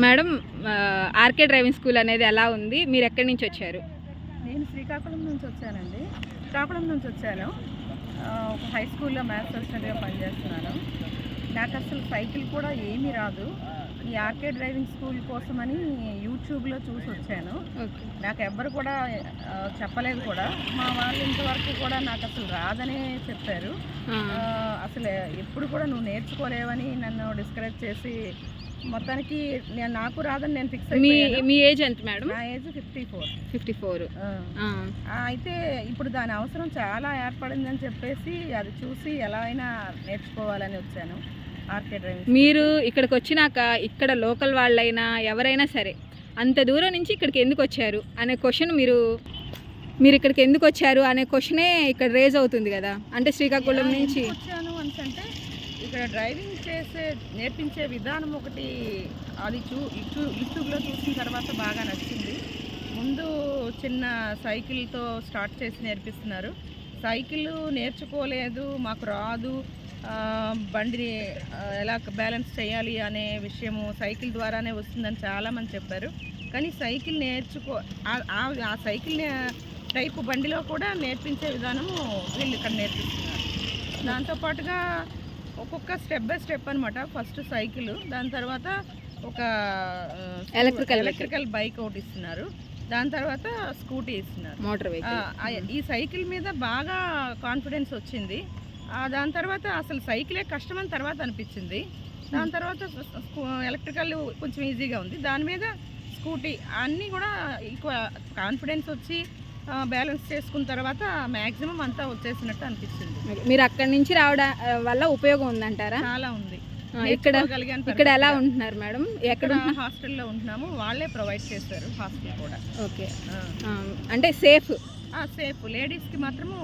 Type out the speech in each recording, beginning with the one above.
Madam RK driving school అనేది ఎలా ఉంది? మీరు ఎక్కడి నుంచి వచ్చారు? నేను శ్రీకాకుళం నుంచి వచ్చానండి. శ్రీకాకుళం నుంచి వచ్చాను. ఒక హై స్కూల్లో మ్యాథ్స్ అసిస్టెంట్గా పనిచేస్తున్నాను. నాకు అసలు సైకిల్ కూడా ఏమీ రాదు. ఈ ఆర్కే డ్రైవింగ్ స్కూల్ కోసమని యూట్యూబ్లో చూసి వచ్చాను. నాకు ఎవ్వరు కూడా చెప్పలేదు కూడా. మా వాళ్ళు ఇంతవరకు కూడా నాకు అసలు రాదనే చెప్పారు. అసలు ఎప్పుడు కూడా నువ్వు నేర్చుకోలేవని నన్ను డిస్కరేజ్ చేసి మొత్తానికి నేను నాకు రాదని నేను ఫిక్స్ మీ మీ ఏజ్ ఎంత మేడం? నా age fifty four. Fifty four. అయితే ఇప్పుడు దాని అవసరం చాలా ఏర్పడిందని చెప్పేసి అది చూసి ఎలా అయినా నేర్చుకోవాలని వచ్చాను. ఆర్కే డ్రైవింగ్ మీరు ఇక్కడికి వచ్చినాక ఇక్కడ లోకల్ వాళ్ళైనా ఎవరైనా సరే అంత దూరం నుంచి ఇక్కడికి ఎందుకు వచ్చారు అనే క్వశ్చన్ మీరు మీరు ఇక్కడికి ఎందుకు వచ్చారు అనే క్వశ్చనే ఇక్కడ రేజ్ అవుతుంది కదా? అంటే శ్రీకాకుళం నుంచి ఎందుకు వచ్చాను అని అంటే ఇక్కడ డ్రైవింగ్ చేసే నేర్పించే విధానం ఒకటి అది చూ యూ- యూట్యూబ్లో చూసిన తర్వాత బాగా నచ్చింది. ముందు చిన్న సైకిల్తో స్టార్ట్ చేసి నేర్పిస్తున్నారు. సైకిల్ నేర్చుకోలేదు మాకు రాదు. బండిని ఎలా బ్యాలెన్స్ చేయాలి అనే విషయము సైకిల్ ద్వారానే వస్తుందని చాలామంది చెప్పారు. కానీ సైకిల్ నేర్చుకో ఆ- ఆ సైకిల్ టైపు బండిలో కూడా నేర్పించే విధానము వీళ్ళు ఇక్కడ నేర్పిస్తున్నారు. దాంతోపాటుగా ఒక్కొక్క స్టెప్ బై స్టెప్ అనమాట ఫస్ట్ సైకిల్ దాని తర్వాత ఒక vehicle. ఎలక్ట్రికల్ బైక్ ఒకటి ఇస్తున్నారు. దాని తర్వాత స్కూటీ ఇస్తున్నారు. మోటార్ ఈ సైకిల్ మీద బాగా కాన్ఫిడెన్స్ వచ్చింది. దాని తర్వాత అసలు సైకిలే కష్టమని తర్వాత అనిపించింది. దాని తర్వాత ఎలక్ట్రికల్ కొంచెం ఈజీగా ఉంది. దాని మీద స్కూటీ అన్నీ కూడా ఎక్కువ కాన్ఫిడెన్స్ వచ్చి బ్యాలెన్స్ చేసుకున్న తర్వాత మ్యాక్సిమం అంతా వచ్చేసినట్టు అనిపించింది మీరు అక్కడి నుంచి రావడం వల్ల ఉపయోగం ఉందంటారా? చాలా ఉంది. ఇక్కడ ఇక్కడ ఎలా. ఉంటున్నారు మేడం? ఎక్కడ? హాస్టల్లో ఉంటున్నాము. వాళ్ళే ప్రొవైడ్ చేస్తారు హాస్టల్ కూడా. ఓకే. అంటే సేఫ్. సేఫ్. లేడీస్కి మాత్రము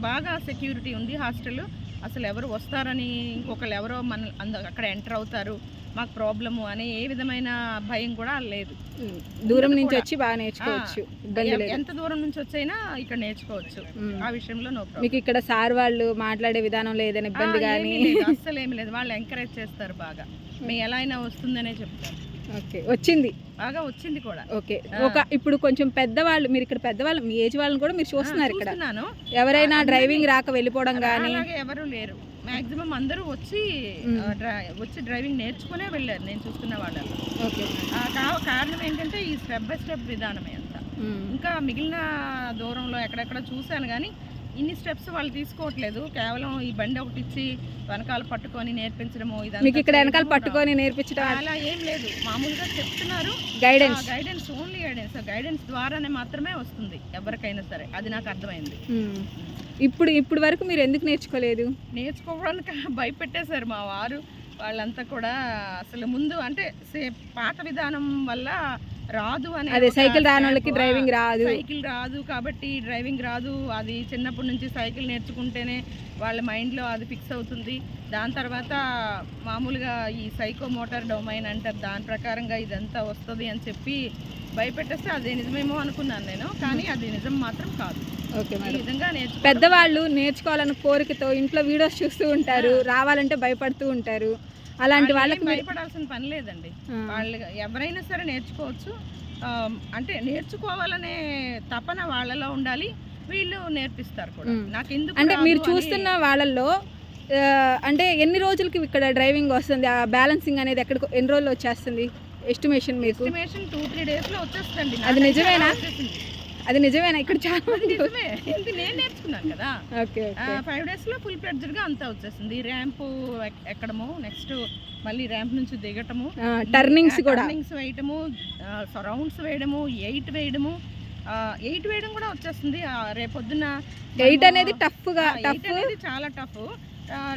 బాగా సెక్యూరిటీ ఉంది హాస్టల్. అసలు ఎవరు వస్తారని ఇంకొకరు ఎవరో మన అక్కడ ఎంటర్ అవుతారు మాకు ప్రాబ్లము అనే ఏ విధమైన భయం కూడా లేదు. దూరం నుంచి. వచ్చి బాగా నేర్చుకోవచ్చు. ఎంత దూరం నుంచి వచ్చైనా ఇక్కడ నేర్చుకోవచ్చు. ఆ విషయంలో నో మీకు ఇక్కడ సార్ వాళ్ళు మాట్లాడే విధానంలో ఏదైనా ఇబ్బంది కానీ అస్సలు ఏమి లేదు వాళ్ళు ఎంకరేజ్ చేస్తారు బాగా. మీ ఎలా అయినా వస్తుందనే చెప్తారు. ఓకే వచ్చింది. బాగా వచ్చింది కూడా. ఓకే. ఒక ఇప్పుడు కొంచెం పెద్దవాళ్ళు మీరు ఇక్కడ పెద్దవాళ్ళు మీ ఏజ్ వాళ్ళని కూడా మీరు చూస్తున్నారు ఇక్కడ. ఎవరైనా డ్రైవింగ్ రాక వెళ్ళిపోవడం కానీ అలాగే ఎవరు లేరు. మాక్సిమం అందరూ వచ్చి వచ్చి డ్రైవింగ్ నేర్చుకునే వెళ్ళారు నేను చూస్తున్న వాళ్ళలో ఓకే. కారణం ఏంటంటే ఈ స్టెప్ బై స్టెప్ విధానమే అంతా. ఇంకా మిగిలిన దూరంలో ఎక్కడెక్కడ చూశాను కానీ ఇన్ని స్టెప్స్ వాళ్ళు తీసుకోవట్లేదు. కేవలం ఈ బండి ఒకటి ఇచ్చి వెనకాల పట్టుకొని నేర్పించడము మీకు ఇక్కడ వెనకాల పట్టుకొని నేర్పించడం అలా ఏం లేదు. మామూలుగా చెప్తున్నారు. Guidance guidance only guidance guidance ద్వారానే మాత్రమే వస్తుంది ఎవరికైనా సరే. అది నాకు అర్థమైంది. ఇప్పుడు ఇప్పుడు వరకు మీరు ఎందుకు నేర్చుకోలేదు? నేర్చుకోవడానికి భయపెట్టేశారు మా వారు. వాళ్ళంతా కూడా అసలు ముందు అంటే సే- పాత విధానం వల్ల రాదు అని అదే సైకిల్ రాని వాళ్ళకి డ్రైవింగ్ రాదు. సైకిల్ రాదు కాబట్టి డ్రైవింగ్ రాదు. అది చిన్నప్పటి నుంచి సైకిల్ నేర్చుకుంటేనే వాళ్ళ మైండ్లో అది ఫిక్స్ అవుతుంది. దాని తర్వాత మామూలుగా ఈ సైకో మోటార్ డొమైన్ అంటారు. దాని ప్రకారంగా ఇదంతా వస్తుంది అని చెప్పి భయపెట్టేస్తే అదే నిజమేమో అనుకున్నాను నేను. కానీ అది నిజం మాత్రం కాదు. ఓకే ఈ మేడం. విధంగా నేర్చుకో పెద్దవాళ్ళు నేర్చుకోవాలన్న కోరికతో ఇంట్లో వీడియోస్ చూస్తూ ఉంటారు. రావాలంటే భయపడుతూ ఉంటారు. అలాంటి వాళ్ళకి భయపడాల్సిన పని లేదండి. వాళ్ళు ఎవరైనా సరే నేర్చుకోవచ్చు. అంటే నేర్చుకోవాలనే తపన వాళ్ళలో ఉండాలి. వీళ్ళు నేర్పిస్తారు కూడా. నాకు ఎందుకు అంటే మీరు చూస్తున్న వాళ్ళల్లో అంటే ఎన్ని రోజులకి ఇక్కడ డ్రైవింగ్ వస్తుంది? ఆ బ్యాలెన్సింగ్ అనేది ఎక్కడికి ఎన్ని రోజులు వచ్చేస్తుంది? ఎస్టిమేషన్ మీకు? ఎస్టిమేషన్ టూ త్రీ డేస్లో వచ్చేస్తుంది అది నిజమేనా? అది నిజమేనా? ఇక్కడ చాలా మంది నిజమే. ఇది నేను నేర్చుకున్నాను కదా. ఓకే ఫైవ్ డేస్లో ఫుల్గా అంతా వచ్చేసింది. ర్యాంప్ ఎక్కడము నెక్స్ట్ మళ్ళీ ర్యాంప్ నుంచి దిగటము టర్నింగ్స్ కూడా. టర్నింగ్స్ వేయటము రౌండ్స్ వేయడము ఎయిట్ వేయడము ఎయిట్ వేయడం కూడా వచ్చేస్తుంది రేపొద్దున ఎయిట్ అనేది టఫ్గా ఆ, టఫ్ ఎయిట్ అనేది చాలా టఫ్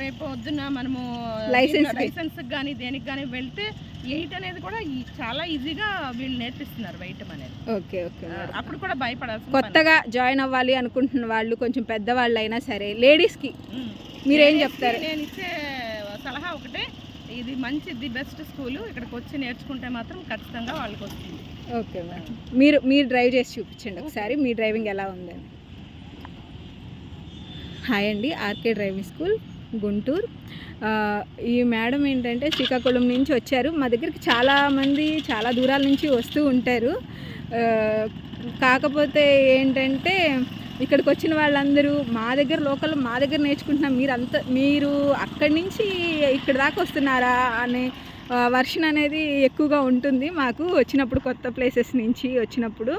రేపు పొద్దున్న మనము కి. లైసెన్స్ కానీ దేనికి కానీ వెళ్తే ఎయిట్ అనేది కూడా ఈ- చాలా ఈజీగా వీళ్ళు నేర్పిస్తున్నారు వేయటం అనేది. Okay okay. అప్పుడు కూడా భయపడాల్సిన కొత్తగా జాయిన్ అవ్వాలి అనుకుంటున్న వాళ్ళు కొంచెం పెద్దవాళ్ళు అయినా సరే లేడీస్కి. మీరేం చెప్తారు? నేను ఇచ్చే సలహా ఒకటే ఇది మంచి ది బెస్ట్ స్కూల్ ఇక్కడికి వచ్చి నేర్చుకుంటే మాత్రం ఖచ్చితంగా వాళ్ళకి వస్తుంది. Okay madam. మీరు మీరు డ్రైవ్ చేసి చూపించండి ఒకసారి మీ డ్రైవింగ్ ఎలా ఉందని. హాయ్ అండి ఆర్కే డ్రైవింగ్ స్కూల్. గుంటూరు. ఈ మేడం ఏంటంటే శ్రీకాకుళం నుంచి వచ్చారు. మా దగ్గరికి చాలామంది చాలా దూరాల నుంచి వస్తూ ఉంటారు. కాకపోతే ఏంటంటే ఇక్కడికి వచ్చిన వాళ్ళందరూ మా దగ్గర లోకల్ మా దగ్గర నేర్చుకుంటున్నాం మీరు అంత మీరు అక్కడి నుంచి ఇక్కడ దాకా వస్తున్నారా అనే వర్షన్ అనేది ఎక్కువగా ఉంటుంది మాకు. వచ్చినప్పుడు కొత్త ప్లేసెస్ నుంచి వచ్చినప్పుడు.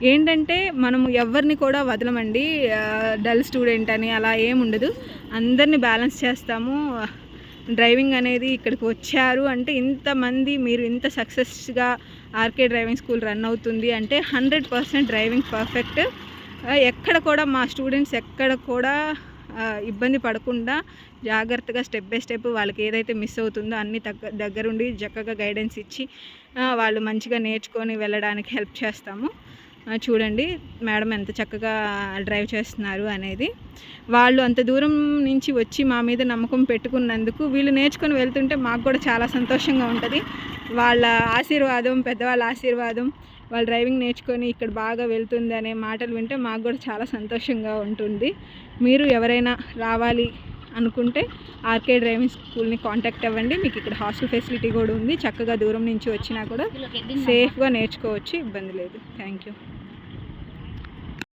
ఏంటంటే మనము ఎవరిని కూడా వదలమండి. డల్ స్టూడెంట్ అని అలా ఏముండదు అందరిని అందరినీ బ్యాలెన్స్ చేస్తాము. డ్రైవింగ్ అనేది ఇక్కడికి వచ్చారు అంటే ఇంతమంది మీరు ఇంత సక్సెస్గా ఆర్కే డ్రైవింగ్ స్కూల్ రన్ అవుతుంది అంటే హండ్రెడ్ పర్సెంట్ డ్రైవింగ్ పర్ఫెక్ట్. ఎక్కడ కూడా మా స్టూడెంట్స్ ఎక్కడ కూడా ఇబ్బంది పడకుండా జాగ్రత్తగా స్టెప్ బై స్టెప్ వాళ్ళకి ఏదైతే మిస్ అవుతుందో అన్ని దగ్గ దగ్గరుండి చక్కగా గైడెన్స్ ఇచ్చి వాళ్ళు మంచిగా నేర్చుకొని వెళ్ళడానికి హెల్ప్ చేస్తాము. చూడండి మేడం ఎంత చక్కగా డ్రైవ్ చేస్తున్నారు అనేది. వాళ్ళు అంత దూరం నుంచి వచ్చి మా మీద నమ్మకం పెట్టుకున్నందుకు వీళ్ళు నేర్చుకొని వెళ్తుంటే మాకు కూడా చాలా సంతోషంగా ఉంటుంది. వాళ్ళ ఆశీర్వాదం పెద్దవాళ్ళ ఆశీర్వాదం వాళ్ళు డ్రైవింగ్ నేర్చుకొని ఇక్కడ బాగా వెళ్తుంది అనే మాటలు వింటే మాకు కూడా చాలా సంతోషంగా ఉంటుంది. మీరు ఎవరైనా రావాలి అనుకుంటే ఆర్కే డ్రైవింగ్ స్కూల్ని కాంటాక్ట్ అవ్వండి. మీకు ఇక్కడ హాస్టల్ ఫెసిలిటీ కూడా ఉంది. చక్కగా దూరం నుంచి వచ్చినా కూడా సేఫ్గా నేర్చుకోవచ్చు. ఇబ్బంది లేదు. Thank you.